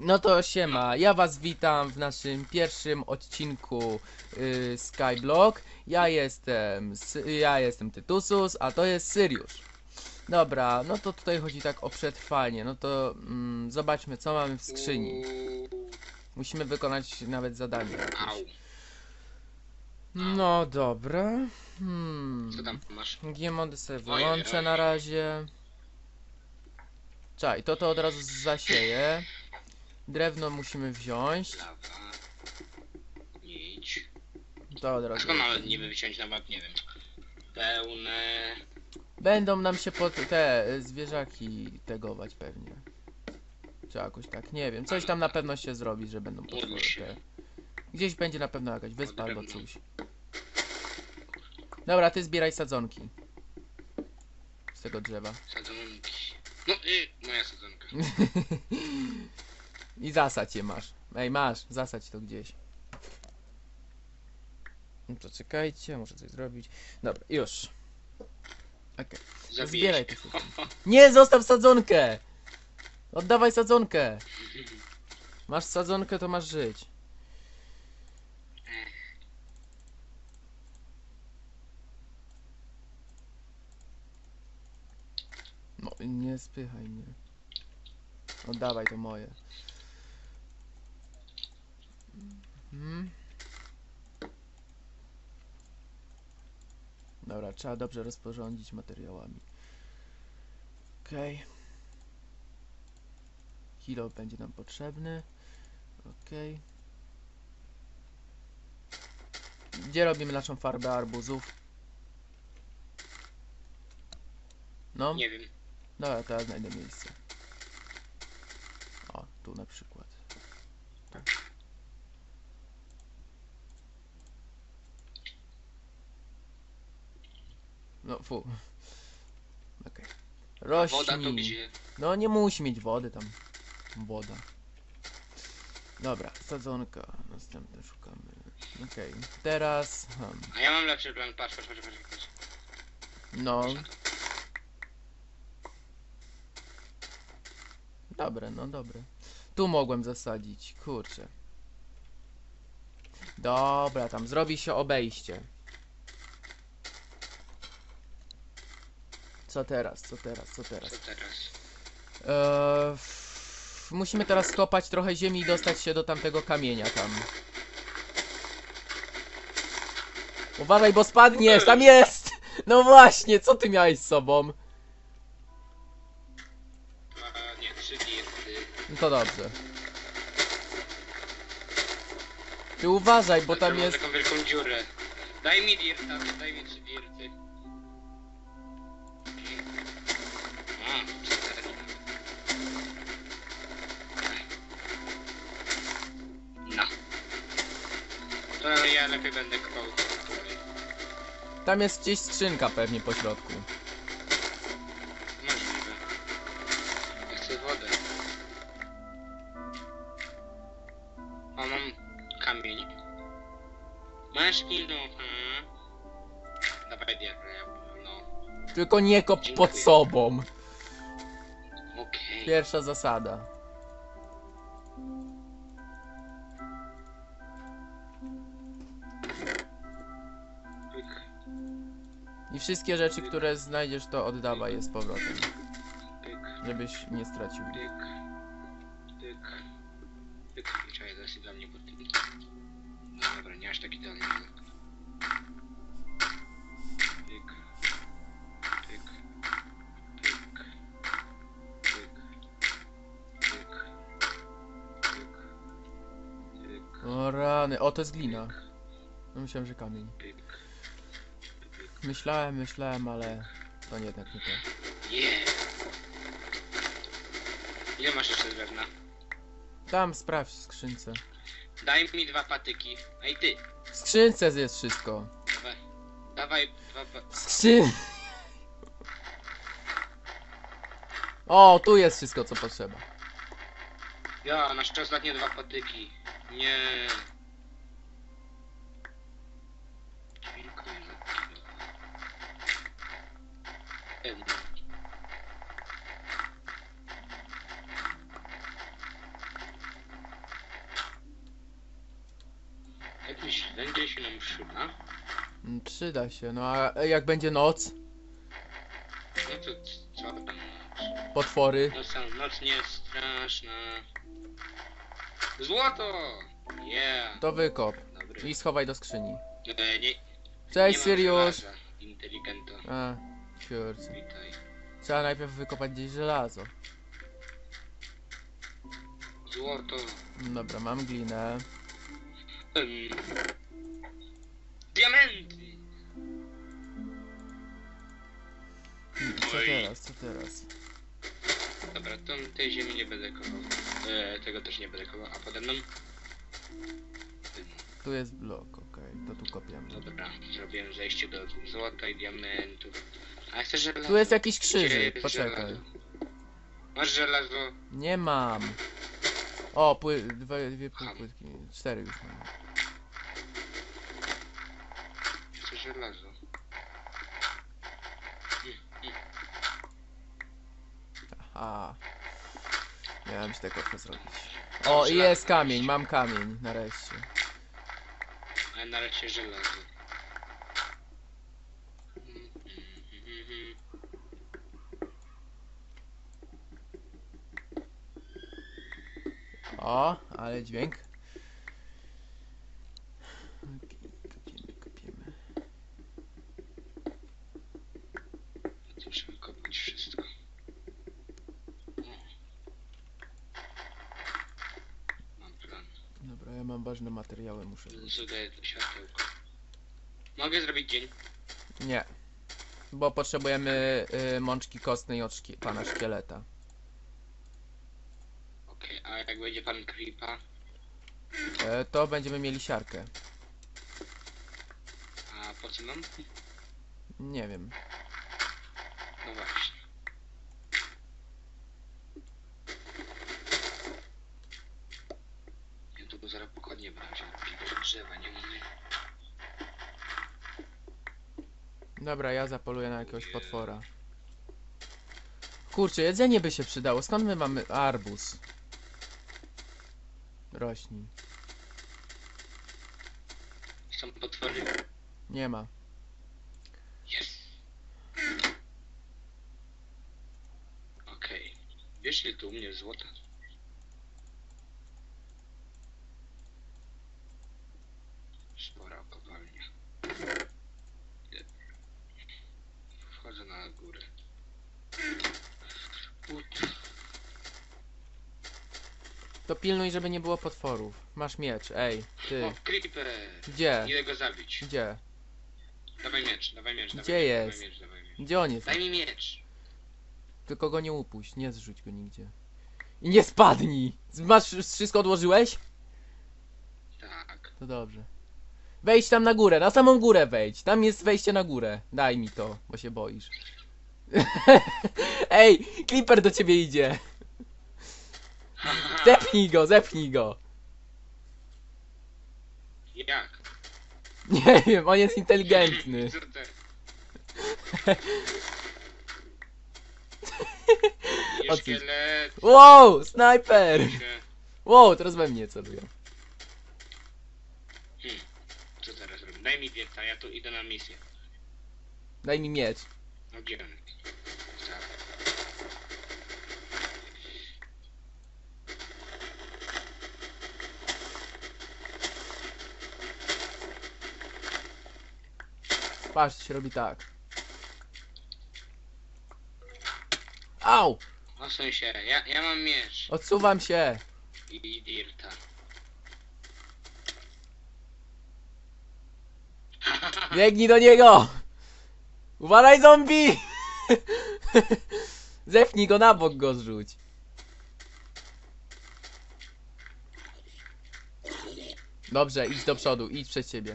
No to siema, ja was witam w naszym pierwszym odcinku y, Skyblock. Ja jestem, ja jestem Tytusus, a to jest Syriusz. Dobra, no to tutaj chodzi tak o przetrwanie, no to mm, zobaczmy co mamy w skrzyni. Musimy wykonać nawet zadanie jakieś. No dobra. Hmm. Co tam masz? Sobie wyłączę na razie. Czaj, to to od razu zasieję. Drewno musimy wziąć. Lawa. To od A skąd nawet niby wyciąć nawet nie wiem. Pełne. Będą nam się pod te y, zwierzaki tegować pewnie. Czy jakoś tak, nie wiem. Coś tam na pewno się zrobi, że będą potwory te. Gdzieś będzie na pewno jakaś wyspa albo coś. Dobra, ty zbieraj sadzonki. Z tego drzewa. Sadzonki. No i moja sadzonka. I zasadź je masz. Ej, masz, zasadź to gdzieś. No to czekajcie, muszę coś zrobić. Dobra, już. Okej. Zabiję Zbieraj sadzonki. Nie, zostaw sadzonkę! Oddawaj sadzonkę! Masz sadzonkę, to masz żyć. No, nie spychaj mnie. Oddawaj to moje. Mhm. Dobra, trzeba dobrze rozporządzić materiałami. Okej. Kilo będzie nam potrzebny. Okej. Gdzie robimy naszą farbę arbuzów? No, Nie wiem. dobra, ja znajdę miejsce. O, tu na przykład. Tak. No, fu. Okej. Woda to Rośnij. gdzie? No nie musi mieć wody tam. Woda. Dobra, sadzonka. Następne szukamy. Okej, teraz. Hmm. A ja mam lepszy plan. Patrz, patrz, patrz, patrz. patrz. No. Dobre, no dobre. Tu mogłem zasadzić, kurczę. Dobra, tam zrobi się obejście. Co teraz, co teraz, co teraz? Co teraz? Eee, f- musimy teraz skopać trochę ziemi i dostać się do tamtego kamienia tam. Uważaj, bo spadniesz! Tam jest! No właśnie, co ty miałeś z sobą? A, nie, trzy dirty. No to dobrze. Ty uważaj, bo tam jest... taką wielką dziurę. Daj mi dirta, daj mi trzy To ja lepiej będę kopał tutaj. Tam jest gdzieś skrzynka pewnie po środku. Możliwe. Ja chcę wodę. O, mam kamień. Masz kilo, hmm? Dawaj diabeł, no. Tylko nie kop Dziękuję. pod sobą. Okej. Pierwsza zasada. I wszystkie rzeczy, które znajdziesz, to oddawaj je z powrotem. Żebyś nie stracił. pyk. I Czekaj, zaraz dla mnie. No dobra, nie aż tak idealnie. Pyk, pyk, pyk, pyk, pyk, pyk, pyk, O rany, o to jest glina. No myślałem, że kamień. pyk. Myślałem, myślałem, ale to nie tak nie to. Yeah. Ile masz jeszcze drewna? Tam sprawdź w skrzynce. Daj mi dwa patyki. Ej ty, W skrzynce jest wszystko. dawaj. Dawaj dwa pa... W skrzyn... O, tu jest wszystko co potrzeba. Ja, na szczęście ostatnie dwa patyki. Nie. Dziękuję. Em, się, będzie się nam przyda. Mm, Przyda się, no a jak będzie noc? No to co tam? Potwory. Noc, noc nie jest straszna. Złoto! Yeah! To wykop. Dobry. I schowaj do skrzyni. E, nie, Cześć nie mam Sirius! żelaza. Inteligento. A, kurczę. Witaj. Trzeba najpierw wykopać gdzieś żelazo. Złoto. Dobra, mam glinę. Em, diamenty! Co teraz, co teraz? Dobra, to tej ziemi nie będę kował. E, tego też nie będę kował, a pode mną? Tu jest blok, okej, to tu kopiemy. Dobra, zrobiłem zejście do złota i diamentów. A chcesz żelazo? Tu jest jakiś krzyżyk, poczekaj. Masz żelazo? Nie mam. O, pły, dwie, dwie. Cztery już mam. Chcesz żelazo? Aha. Miałem się tego to zrobić. O, i jest kamień, mam kamień, nareszcie. A nareszcie żelazo. O, ale dźwięk. Okej, kopiemy, kopiemy. Muszę wykopać wszystko. Mam plan. Dobra, ja mam ważne materiały, muszę... Zudaję to światełko. Mogę zrobić dzień? Nie. Bo potrzebujemy y, mączki kostnej od pana szkieleta. Okej, a jak będzie pan creepa? E, to będziemy mieli siarkę. A po co nam? Nie wiem. No właśnie. Ja tu zaraz pochodnie będę wziął jakiegoś drzewa, nie mamy. Dobra, ja zapoluję na jakiegoś potwora. Kurczę, jedzenie by się przydało. Skąd my mamy arbuz? Rośnij. Są potwory. Nie ma. Jest. Okej. Wiesz ile tu u mnie złota? To pilnuj, żeby nie było potworów. Masz miecz, ej, ty. O, creeper! Gdzie? Idę go zabić. Gdzie? Dawaj miecz, dawaj miecz, dawaj Gdzie miecz, jest? Dawaj miecz, dawaj miecz. Gdzie on jest? Daj mi miecz! Tylko go nie upuść, nie zrzuć go nigdzie. I nie spadnij! Masz wszystko odłożyłeś? Tak. To dobrze. Wejdź tam na górę, na samą górę wejdź. Tam jest wejście na górę. Daj mi to, bo się boisz. Ej, Clipper do ciebie idzie. Zepnij go, zepnij go. Jak? Nie wiem, on jest inteligentny. Odsuń. Szkielet Wow, snajper! się. Wow, teraz we mnie celują. Hmm. Co teraz robię? Daj mi dieta, ja tu idę na misję. Daj mi miecz. No gdzie on? Tak. Patrz, się robi tak. Au! Osuń się, ja, ja mam miecz. Odsuwam się. I dirta. Biegnij do niego! Uważaj zombie! Zepnij go na bok, go zrzuć. Dobrze, idź do przodu, idź przed siebie.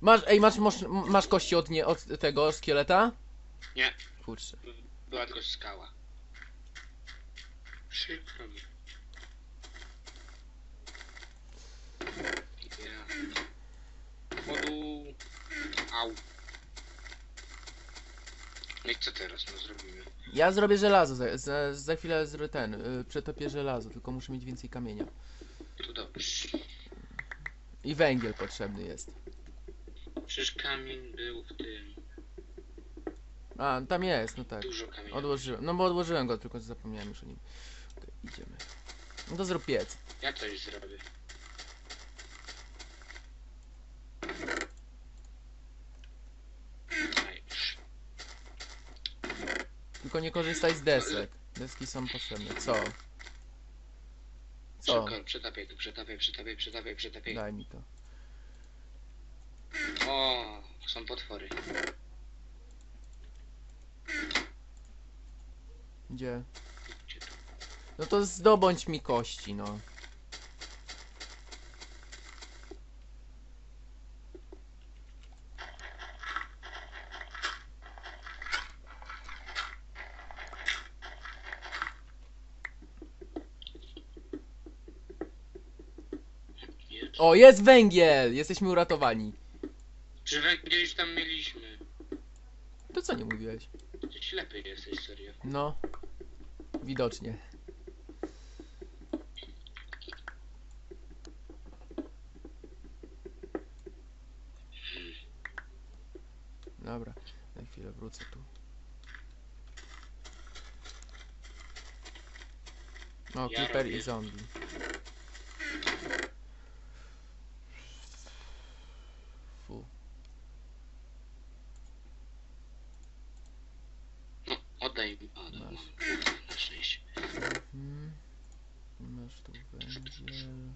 Masz, ej, masz, masz, masz kości od, nie, od tego szkieleta? Nie. Kurczę. Była tylko skała. Przykro mi. Ja. Chodu. Au. No i co teraz no zrobimy? Ja zrobię żelazo, za, za, za chwilę zro, ten, y, przetopię żelazo, tylko muszę mieć więcej kamienia. Tu dobrze. I węgiel potrzebny jest. Przecież kamień był w tym. A, tam jest, no tak. Dużo kamienia. Odłożyłem, no bo odłożyłem go, tylko zapomniałem już o nim. Okej, idziemy. No to zrób piec. Ja coś zrobię. Tylko nie korzystaj z desek. Deski są potrzebne. Co? Co? Szybko, przetapiaj przetapiaj, przetapiaj, przetapiaj, przetapiaj. Daj mi to. O, są potwory. Gdzie? No to zdobądź mi kości, no. O, jest węgiel! Jesteśmy uratowani. Już tam mieliśmy? To co nie mówiłeś? Ty ślepy jesteś, serio. No. Widocznie. Dobra, na chwilę wrócę tu. O, Ja Creeper i zombie. Fu. No, oddaj mi. O, no, Masz. mam. Na szczęście. Mhm. Masz tu węgiel.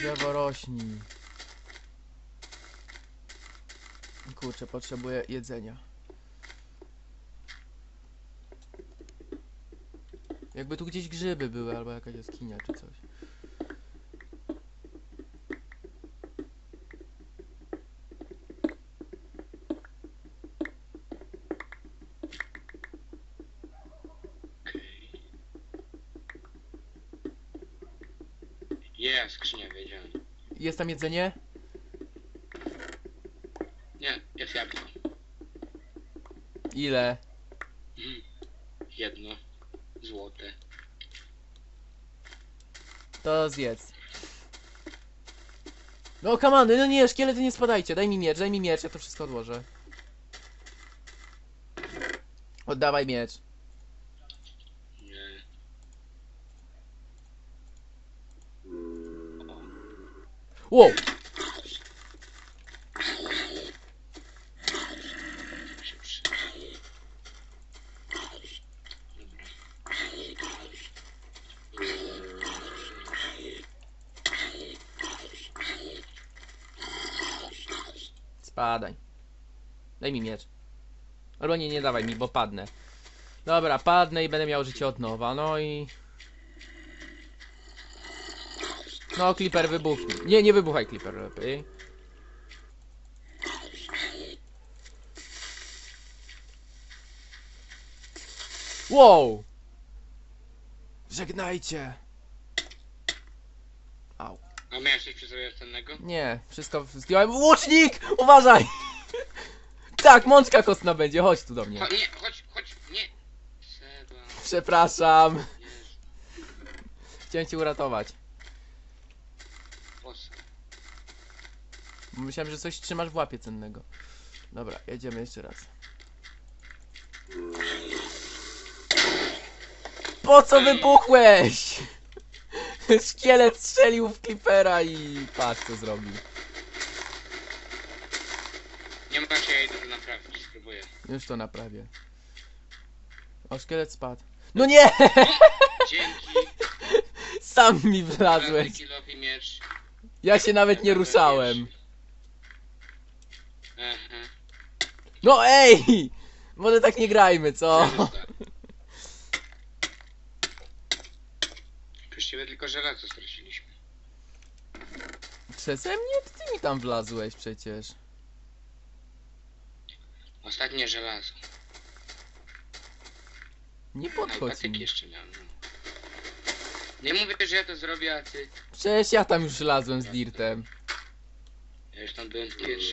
Drzewo rośni. Kurczę, potrzebuję jedzenia. Jakby tu gdzieś grzyby były, albo jakaś jaskinia czy coś. Jest, skrzynia, wiedziałem. Jest tam jedzenie? Nie, jest jabłko. Ile? Mhm. Jedno. Złote. To zjedz. No kamany, no nie, szkielety nie spadajcie. Daj mi miecz, daj mi miecz, ja to wszystko odłożę. Oddawaj miecz. Nie. Wow! Spadaj. Daj mi miecz. Albo nie, nie dawaj mi, bo padnę. Dobra, padnę i będę miał życie od nowa, no i... No, Clipper wybuchnij. Nie, nie wybuchaj Clipper lepiej. Wow! Żegnajcie! Au. A miałeś coś przy sobie cennego? Nie, wszystko zdjąłem. Łucznik! Uważaj! Tak, mączka kostna będzie, chodź tu do mnie. Cho nie, chodź, chodź, nie. Przepraszam. Chciałem cię uratować. Po co? Bo Myślałem, że coś trzymasz w łapie cennego. Dobra, jedziemy jeszcze raz. Po co wybuchłeś? Szkielet strzelił w Clippera i patrz co zrobił. Nie ma się jej dużo naprawić, spróbuję. Już to naprawię. O, szkielet spadł. No nie! Dzięki. Sam mi wlazłeś. miecz. Ja się nawet nie ruszałem. No ej! Może tak nie grajmy, co? Właściwie tylko żelazo straciliśmy. Przeze mnie? To ty mi tam wlazłeś przecież. Ostatnie żelazo. Nie podchodź patyk mi. jeszcze miałem. No. Nie mówię, że ja to zrobię, a ty... Przecież ja tam już lazłem z Dirtem. Ja już tam byłem pierwszy.